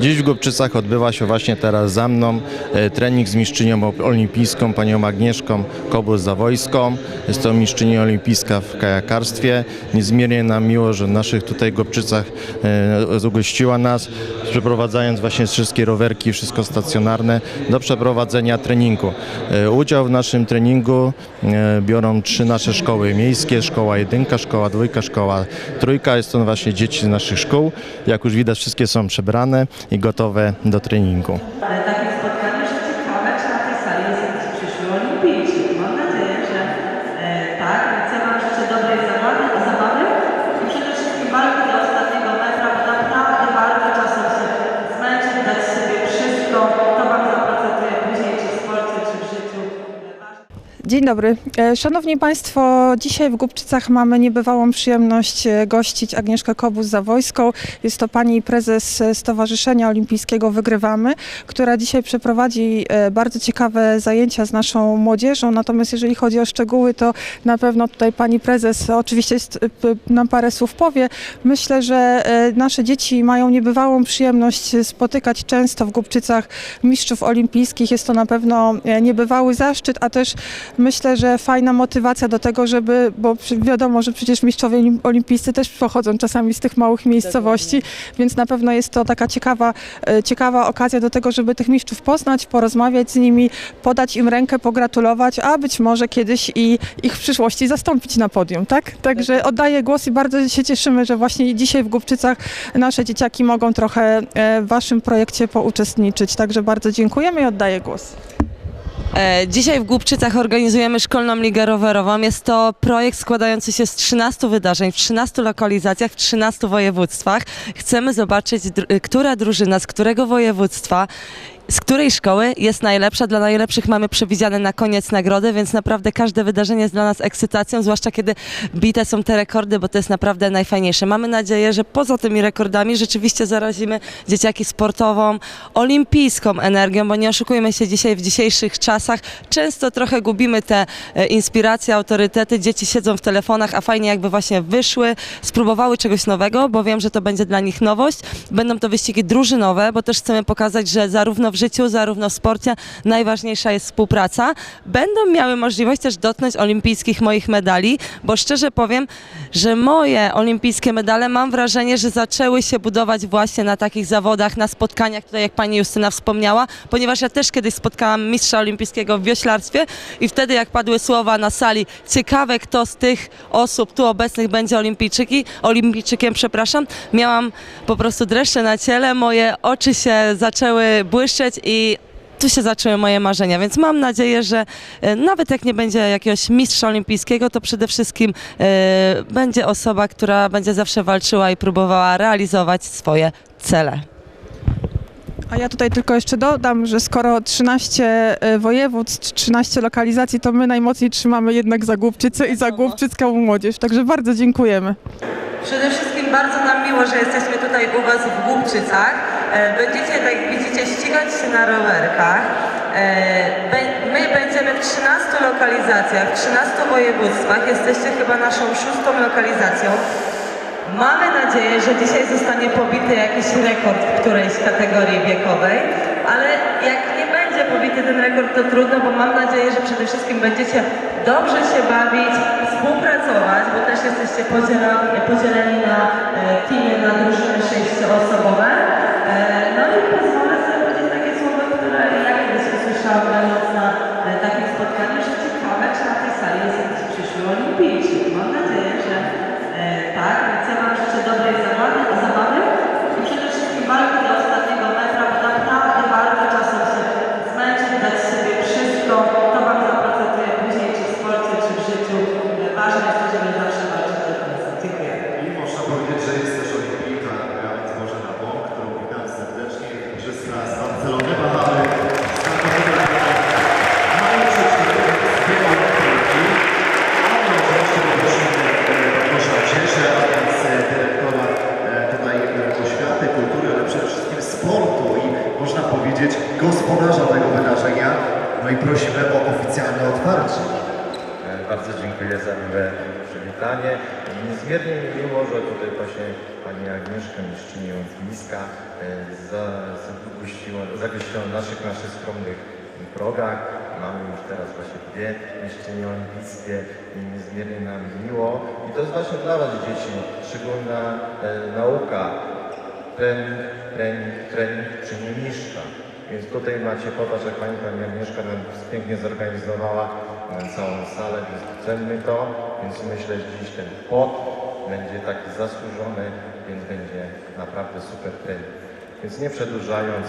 Dziś w Głubczycach odbywa się właśnie teraz za mną e, trening z mistrzynią olimpijską, panią Agnieszką Kobus-Zawojską. Jest to mistrzyni olimpijska w kajakarstwie. Niezmiernie nam miło, że w naszych tutaj Głubczycach e, ugościła nas, przeprowadzając właśnie wszystkie rowerki, wszystko stacjonarne do przeprowadzenia treningu. E, Udział w naszym treningu biorą trzy nasze szkoły miejskie, szkoła jedynka, szkoła dwójka, szkoła trójka. Jest to właśnie dzieci z naszych szkół. Jak już widać, wszystkie są przebrane i gotowe do treningu. Dzień dobry. E, Szanowni Państwo, dzisiaj w Głubczycach mamy niebywałą przyjemność e, gościć Agnieszkę Kobus-Zawojską. Jest to pani prezes e, Stowarzyszenia Olimpijskiego Wygrywamy, która dzisiaj przeprowadzi bardzo ciekawe zajęcia z naszą młodzieżą. Natomiast jeżeli chodzi o szczegóły, to na pewno tutaj pani prezes oczywiście nam parę słów powie. Myślę, że nasze dzieci mają niebywałą przyjemność spotykać często w Głubczycach mistrzów olimpijskich. Jest to na pewno niebywały zaszczyt, a też myślę, że fajna motywacja do tego, żeby, bo wiadomo, że przecież mistrzowie olim- olimpijscy też pochodzą czasami z tych małych miejscowości, więc na pewno jest to taka ciekawa, e, ciekawa okazja do tego, żeby tych mistrzów poznać, porozmawiać z nimi, podać im rękę, pogratulować, a być może kiedyś i ich w przyszłości zastąpić na podium, tak? Także oddaję głos i bardzo się cieszymy, że właśnie dzisiaj w Głubczycach nasze dzieciaki mogą trochę e, w waszym projekcie pouczestniczyć. Także bardzo dziękujemy i oddaję głos. E, Dzisiaj w Głubczycach organizujemy Szkolną Ligę Rowerową. Jest to projekt składający się z 13 wydarzeń w 13 lokalizacjach w 13 województwach. Chcemy zobaczyć, która drużyna z którego województwa z której szkoły jest najlepsza. Dla najlepszych mamy przewidziane na koniec nagrody, więc naprawdę każde wydarzenie jest dla nas ekscytacją, zwłaszcza kiedy bite są te rekordy, bo to jest naprawdę najfajniejsze. Mamy nadzieję, że poza tymi rekordami rzeczywiście zarazimy dzieciaki sportową, olimpijską energią, bo nie oszukujmy się dzisiaj w dzisiejszych czasach. Często trochę gubimy te e, inspiracje, autorytety. Dzieci siedzą w telefonach, a fajnie jakby właśnie wyszły, spróbowały czegoś nowego, bo wiem, że to będzie dla nich nowość. Będą to wyścigi drużynowe, bo też chcemy pokazać, że zarówno w życiu, zarówno w sporcie najważniejsza jest współpraca. Będą miały możliwość też dotknąć olimpijskich moich medali, bo szczerze powiem, że moje olimpijskie medale mam wrażenie, że zaczęły się budować właśnie na takich zawodach, na spotkaniach, tutaj jak pani Justyna wspomniała, ponieważ ja też kiedyś spotkałam mistrza olimpijskiego w wioślarstwie i wtedy jak padły słowa na sali, ciekawe kto z tych osób tu obecnych będzie olimpijczyki, olimpijczykiem, przepraszam, miałam po prostu dreszcze na ciele, moje oczy się zaczęły błyszczeć i tu się zaczęły moje marzenia, więc mam nadzieję, że e, nawet jak nie będzie jakiegoś mistrza olimpijskiego, to przede wszystkim e, będzie osoba, która będzie zawsze walczyła i próbowała realizować swoje cele. A ja tutaj tylko jeszcze dodam, że skoro 13 e, województw, 13 lokalizacji, to my najmocniej trzymamy jednak za Głubczycę i za głubczycką młodzież. Także bardzo dziękujemy. Przede wszystkim bardzo nam miło, że jesteśmy tutaj u Was w Głubczycach. E, Będziecie, tak widzicie, ścigać się na rowerkach. E, My będziemy w 13 lokalizacjach, w 13 województwach. Jesteście chyba naszą szóstą lokalizacją. Mamy nadzieję, że dzisiaj zostanie pobity jakiś rekord w którejś kategorii wiekowej, ale jak pobity ten rekord, to trudno, bo mam nadzieję, że przede wszystkim będziecie dobrze się bawić, współpracować, bo też jesteście podzieleni, podzieleni na e, teamy, na drużyny sześcioosobowe. E, no i pozwolę sobie powiedzieć takie słowo, które ja kiedyś usłyszałam będąc na e, takim spotkaniu, że ciekawe, czy na tej sali jest jakiś przyszły olimpijczyk. Mam nadzieję, że e, tak, więc ja Wam życzę dobrej zabawy, zabawy i przede wszystkim walki do ostatniego metra, bo naprawdę bardzo czasem się zmęczyć, dać sobie wszystko, to Wam zaprocentuje później, czy w sporcie, czy w życiu. E, Ważne jest to, żeby zawsze walczyć do końca. Dziękuję. I można powiedzieć, że jest też olimpijka, ja więc może na bok, którą witam serdecznie, igrzyska z Barcelony. Mamy nauczyciel z tej olimpijki, ale oczywiście poprosimy Bartosza Cieszę, a więc e, dyrektora e, tutaj e, oświaty, kultury, ale przede wszystkim sportu i można powiedzieć gospodarza tego wydarzenia. No i prosimy o oficjalne otwarcie. E, Bardzo dziękuję za miłe przywitanie. Niezmiernie mi miło, że tutaj właśnie Pani Agnieszka, mistrzyni olimpijska, e, za- zagościła, naszych, naszych skromnych progach. Mamy już teraz właśnie dwie mistrzynie olimpijskie i niezmiernie nam miło. I to jest właśnie dla Was dzieci szczególna e, nauka. Trening, trening, trening czyni mistrza. Więc tutaj macie popatrz, jak Pani, Agnieszka nam pięknie zorganizowała e, całą salę, więc cenmy to. Więc myślę, że dziś ten pot będzie taki zasłużony, więc będzie naprawdę super trening. Więc nie przedłużając,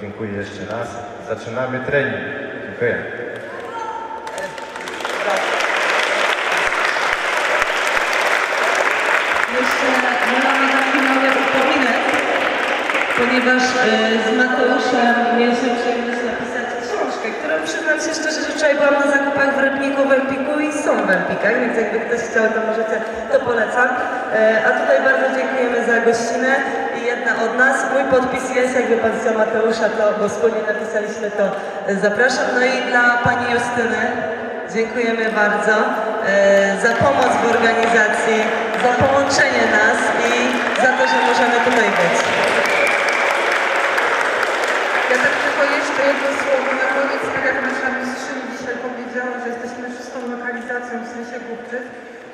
dziękuję jeszcze raz. Zaczynamy trening. Dziękuję. Jeszcze my mamy taki mały upominek, ponieważ e, z Mateuszem mieliśmy przyjemność napisać książkę, którą przyznam się szczerze, że wczoraj byłam na zakupach w Rybniku, w Empiku i są w Empikach, więc jakby ktoś chciał, to możecie, to polecam. E, A tutaj bardzo dziękujemy za gościnę i jedna od nas. Mój podpis jest, jakby pan chciał Mateusza, to bo wspólnie napisaliśmy, to e, zapraszam. No i dla pani Justyny dziękujemy bardzo za pomoc w organizacji, za połączenie nas i za to, że możemy tutaj być. Ja tak tylko jeszcze jedno słowo na koniec, tak jak nasza mistrzyni dzisiaj powiedziała, że jesteśmy szóstą lokalizacją w sensie Głubczyc,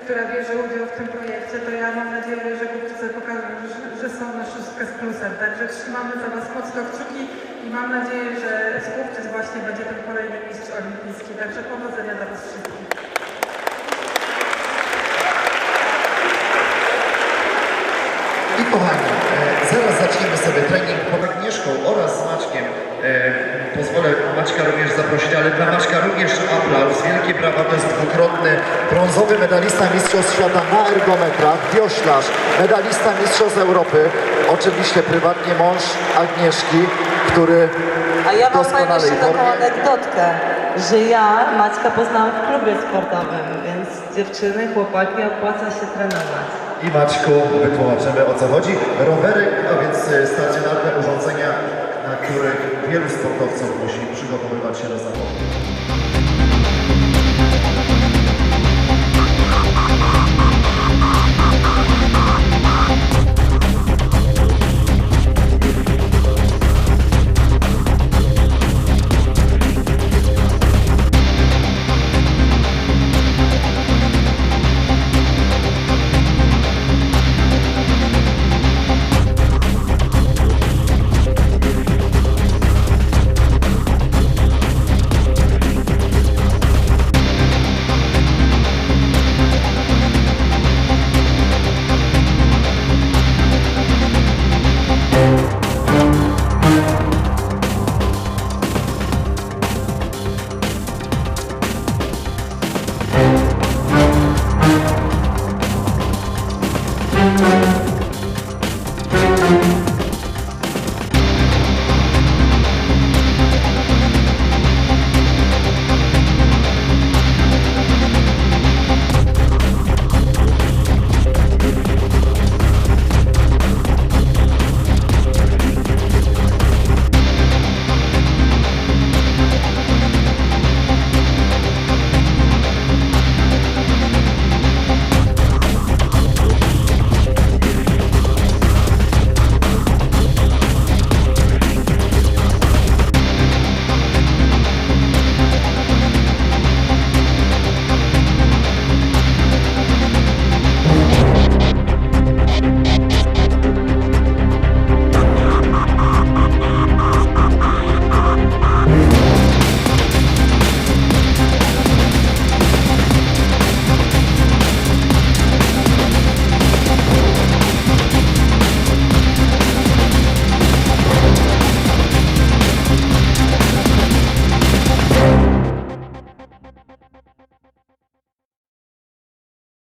która bierze udział w tym projekcie, to ja mam nadzieję, że Głubczyce pokażą, że, że są na szóstkę z plusem. Także trzymamy za Was mocno kciuki i mam nadzieję, że z Głubczyc właśnie będzie ten kolejny mistrz olimpijski. Także powodzenia dla Was wszystkich. I kochani, e, zaraz zaczniemy sobie trening Agnieszką oraz z Maćkiem. E, Pozwolę Maćka również zaprosić, ale dla Maćka również aplauz. Wielkie brawa, to jest dwukrotny brązowy medalista Mistrzostw Świata na ergometrach, wioślarz, medalista Mistrzostw Europy, oczywiście prywatnie mąż Agnieszki, który A ja mam doskonalej jeszcze taką anegdotkę, że ja Maćka poznałam w klubie sportowym, więc dziewczyny, chłopaki opłaca się trenować. I Maćku wytłumaczymy o co chodzi. Rowery, a więc e, stacjonarne urządzenia,